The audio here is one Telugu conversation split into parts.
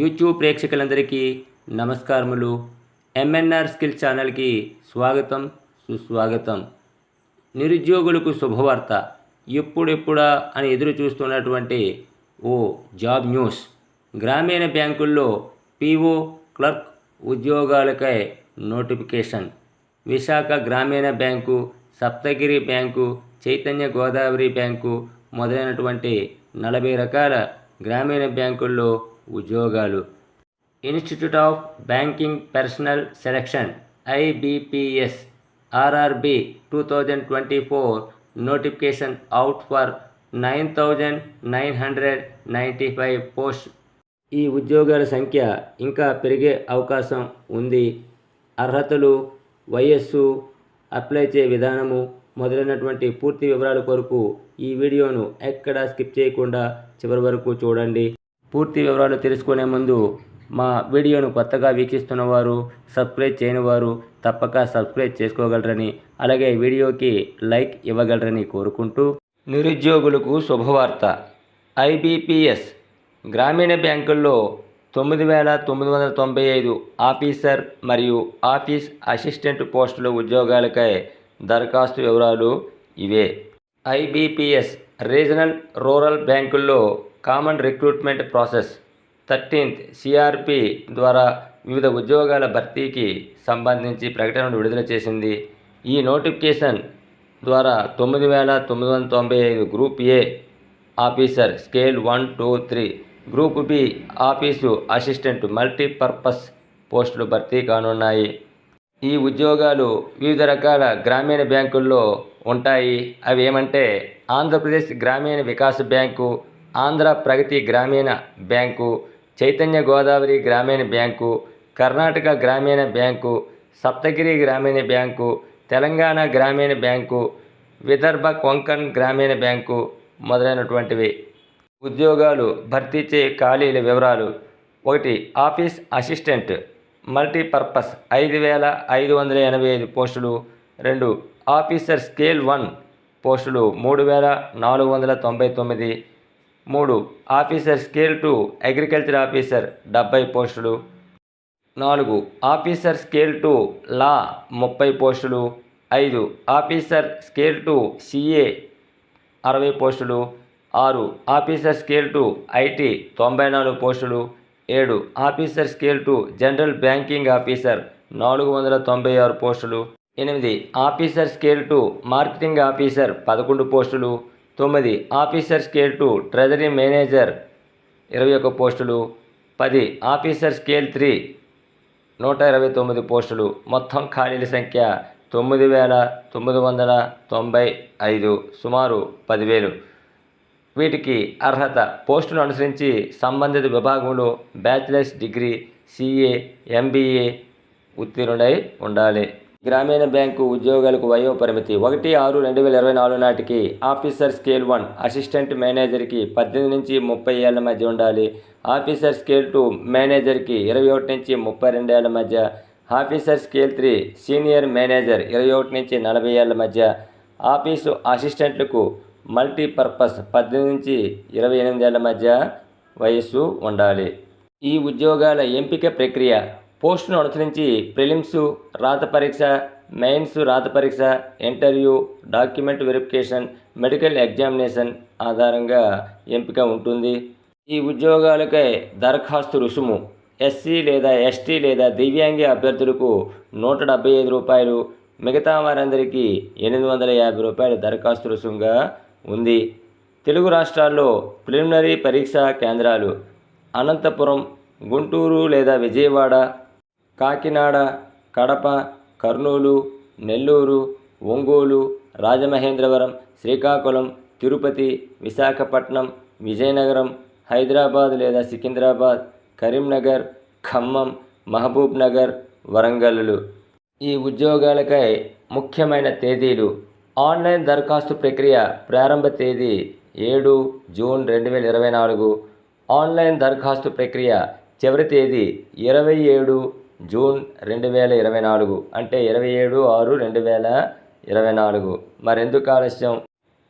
యూట్యూబ్ ప్రేక్షకులందరికీ నమస్కారములు. ఎంఎన్ఆర్ స్కిల్ ఛానల్కి స్వాగతం సుస్వాగతం. నిరుద్యోగులకు శుభవార్త. ఎప్పుడెప్పుడా అని ఎదురు చూస్తున్నటువంటి ఓ జాబ్ న్యూస్. గ్రామీణ బ్యాంకుల్లో PO clerk ఉద్యోగాలకై notification. Visakha Grameena bank Saptagiri bank Chaitanya Godavari bank మొదలైనటువంటి నలభై రకాల గ్రామీణ బ్యాంకుల్లో ఉద్యోగాలు. Institute of banking personnel selection IBPS RRB two thousand twenty four notification out for nine thousand nine hundred ninety five post. ఈ ఉద్యోగాల సంఖ్య ఇంకా పెరిగే అవకాశం ఉంది. అర్హతలు వయస్సు అప్లై చే విధానము మొదలైనటువంటి పూర్తి వివరాల కొరకు ఈ వీడియోను ఎక్కడా స్కిప్ చేయకుండా చివరి వరకు చూడండి. పూర్తి వివరాలు తెలుసుకునే ముందు మా వీడియోను కొత్తగా వీక్షిస్తున్న వారు సబ్స్క్రైబ్ చేయని వారు తప్పక సబ్స్క్రైబ్ చేసుకోగలరని అలాగే వీడియోకి లైక్ ఇవ్వగలరని కోరుకుంటూ నిరుద్యోగులకు శుభవార్త. ఐబిపిఎస్ గ్రామీణ బ్యాంకుల్లో తొమ్మిది వేల తొమ్మిది వందల తొంభై ఐదు ఆఫీసర్ మరియు ఆఫీస్ అసిస్టెంట్ పోస్టుల ఉద్యోగాలకై దరఖాస్తు వివరాలు ఇవే. ఐబిపిఎస్ రీజనల్ రూరల్ బ్యాంకుల్లో common recruitment process. Thirteenth CRP ద్వారా వివిధ ఉద్యోగాల భర్తీకి సంబంధించి ప్రకటనను విడుదల చేసింది. ఈ నోటిఫికేషన్ ద్వారా తొమ్మిది వేల తొమ్మిది వందల తొంభై ఐదు group A officer scale one two three group B office assistant multipurpose పోస్టులు భర్తీ కానున్నాయి. ఈ ఉద్యోగాలు వివిధ రకాల గ్రామీణ బ్యాంకుల్లో ఉంటాయి. అవి ఏమంటే ఆంధ్రప్రదేశ్ గ్రామీణ వికాస్ బ్యాంకు ఆంధ్ర ప్రగతి గ్రామీణ బ్యాంకు చైతన్య గోదావరి గ్రామీణ బ్యాంకు కర్ణాటక గ్రామీణ బ్యాంకు సప్తగిరి గ్రామీణ బ్యాంకు తెలంగాణ గ్రామీణ బ్యాంకు విదర్భ కొంకణ్ గ్రామీణ బ్యాంకు మొదలైనటువంటివి. ఉద్యోగాలు భర్తీ చే ఖాళీల వివరాలు. ఒకటి ఆఫీస్ అసిస్టెంట్. మల్టీపర్పస్ ఐదు వేల ఐదు వందల ఎనభై ఐదు పోస్టులు. రెండు ఆఫీసర్ స్కేల్ వన్ పోస్టులు మూడు వేల నాలుగు వందల తొంభై తొమ్మిది. మూడు. Officer scale two. Agriculture officer డెబ్బై పోస్టులు. నాలుగు. ఆఫీసర్ స్కేల్ టు లా ముప్పై పోస్టులు. ఐదు. ఆఫీసర్ స్కేల్ టు సిఏ అరవై పోస్టులు. ఆరు. ఆఫీసర్ స్కేల్ టు ఐటీ తొంభై నాలుగు పోస్టులు. ఏడు. Officer scale two general banking officer నాలుగు వందల తొంభై ఆరు పోస్టులు. ఎనిమిది. Officer scale two marketing officer పదకొండు పోస్టులు. తొమ్మిది officer scale two treasury manager ఇరవై ఒక్క పోస్టులు. పది ఆఫీసర్ స్కేల్ త్రీ నూట ఇరవై తొమ్మిది పోస్టులు. మొత్తం ఖాళీల సంఖ్య తొమ్మిది వేల తొమ్మిది వందల తొంభై ఐదు సుమారు పదివేలు. వీటికి అర్హత పోస్టును అనుసరించి సంబంధిత విభాగంలో బ్యాచిలర్స్ డిగ్రీ సిఏ ఎంబీఏ ఉత్తీర్ణుడై ఉండాలి. గ్రామీణ బ్యాంకు ఉద్యోగాలకు వయోపరిమితి. ఒకటి ఆరు రెండు వేల ఇరవై నాలుగు నాటికి ఆఫీసర్ స్కేల్ వన్ అసిస్టెంట్ మేనేజర్కి పద్దెనిమిది నుంచి ముప్పై ఏళ్ళ మధ్య ఉండాలి. ఆఫీసర్ స్కేల్ టూ మేనేజర్కి ఇరవై ఒకటి నుంచి ముప్పై రెండు ఏళ్ళ మధ్య. Officer scale three senior manager ఇరవై ఒకటి నుంచి నలభై ఏళ్ళ మధ్య. ఆఫీసు అసిస్టెంట్లకు మల్టీపర్పస్ పద్దెనిమిది నుంచి ఇరవై ఎనిమిది ఏళ్ళ మధ్య వయస్సు ఉండాలి. ఈ ఉద్యోగాల ఎంపిక ప్రక్రియ పోస్టును అనుసరించి ప్రిలిమ్స్ రాత పరీక్ష మెయిన్స్ రాత పరీక్ష interview document verification medical examination ఆధారంగా ఎంపిక ఉంటుంది. ఈ ఉద్యోగాలకై దరఖాస్తు రుసుము. ఎస్సీ లేదా ఎస్టీ లేదా దివ్యాంగి అభ్యర్థులకు నూట డెబ్బై ఐదు రూపాయలు మిగతా వారందరికీ ఎనిమిది వందల యాభై రూపాయలు దరఖాస్తు రుసుముగా ఉంది. తెలుగు రాష్ట్రాల్లో ప్రిలిమినరీ పరీక్షా కేంద్రాలు అనంతపురం గుంటూరు లేదా విజయవాడ కాకినాడ కడప కర్నూలు నెల్లూరు ఒంగోలు రాజమహేంద్రవరం శ్రీకాకుళం తిరుపతి విశాఖపట్నం విజయనగరం హైదరాబాద్ లేదా సికింద్రాబాద్ కరీంనగర్ ఖమ్మం మహబూబ్ నగర్ వరంగల్లు. ఈ ఉద్యోగాలకై ముఖ్యమైన తేదీలు. ఆన్లైన్ దరఖాస్తు ప్రక్రియ ప్రారంభ తేదీ ఏడు జూన్ రెండు వేల ఇరవై నాలుగు. ఆన్లైన్ దరఖాస్తు ప్రక్రియ చివరి తేదీ ఇరవై ఏడు జూన్ రెండు వేల ఇరవై నాలుగు అంటే ఇరవై ఏడు ఆరు రెండు వేల ఇరవై నాలుగు. మరెందుకు ఆలస్యం?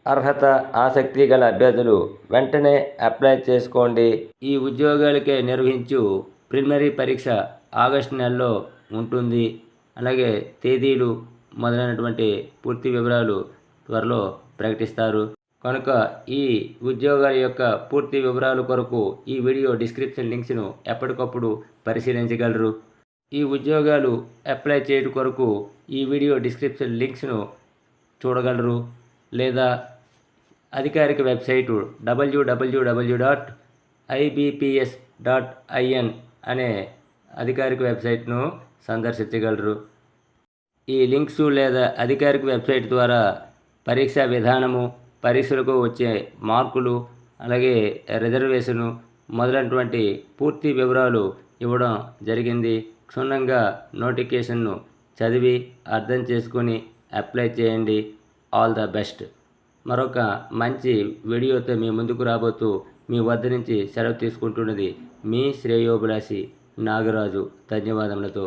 అర్హత ఆసక్తి గల అభ్యర్థులు వెంటనే అప్లై చేసుకోండి. ఈ ఉద్యోగాలకే నిర్వహించు ప్రిలిమినరీ పరీక్ష ఆగస్టు నెలలో ఉంటుంది. అలాగే తేదీలు మొదలైనటువంటి పూర్తి వివరాలు త్వరలో ప్రకటిస్తారు. కనుక ఈ ఉద్యోగాల యొక్క పూర్తి వివరాల కొరకు ఈ వీడియో డిస్క్రిప్షన్ లింక్స్ను ఎప్పటికప్పుడు పరిశీలించగలరు. ఈ ఉద్యోగాలు అప్లై చేయడం కొరకు ఈ వీడియో డిస్క్రిప్షన్ లింక్స్ను చూడగలరు లేదా అధికారిక website WWW dot IBPS dot IN అనే అధికారిక వెబ్సైట్ను సందర్శించగలరు. ఈ లింక్స్ లేదా అధికారిక వెబ్సైట్ ద్వారా పరీక్షా విధానము పరీక్షలకు వచ్చే మార్కులు అలాగే రిజర్వేషను మొదలైనటువంటి పూర్తి వివరాలు ఇవ్వడం జరిగింది. క్షుణ్ణంగా నోటిఫికేషన్ను చదివి అర్థం చేసుకొని అప్లై చేయండి. All the best. మరొక మంచి వీడియోతో మీ ముందుకు రాబోతూ మీ వద్ద నుంచి సెలవు తీసుకుంటున్నది మీ శ్రేయోభిలాషి నాగరాజు. ధన్యవాదములతో.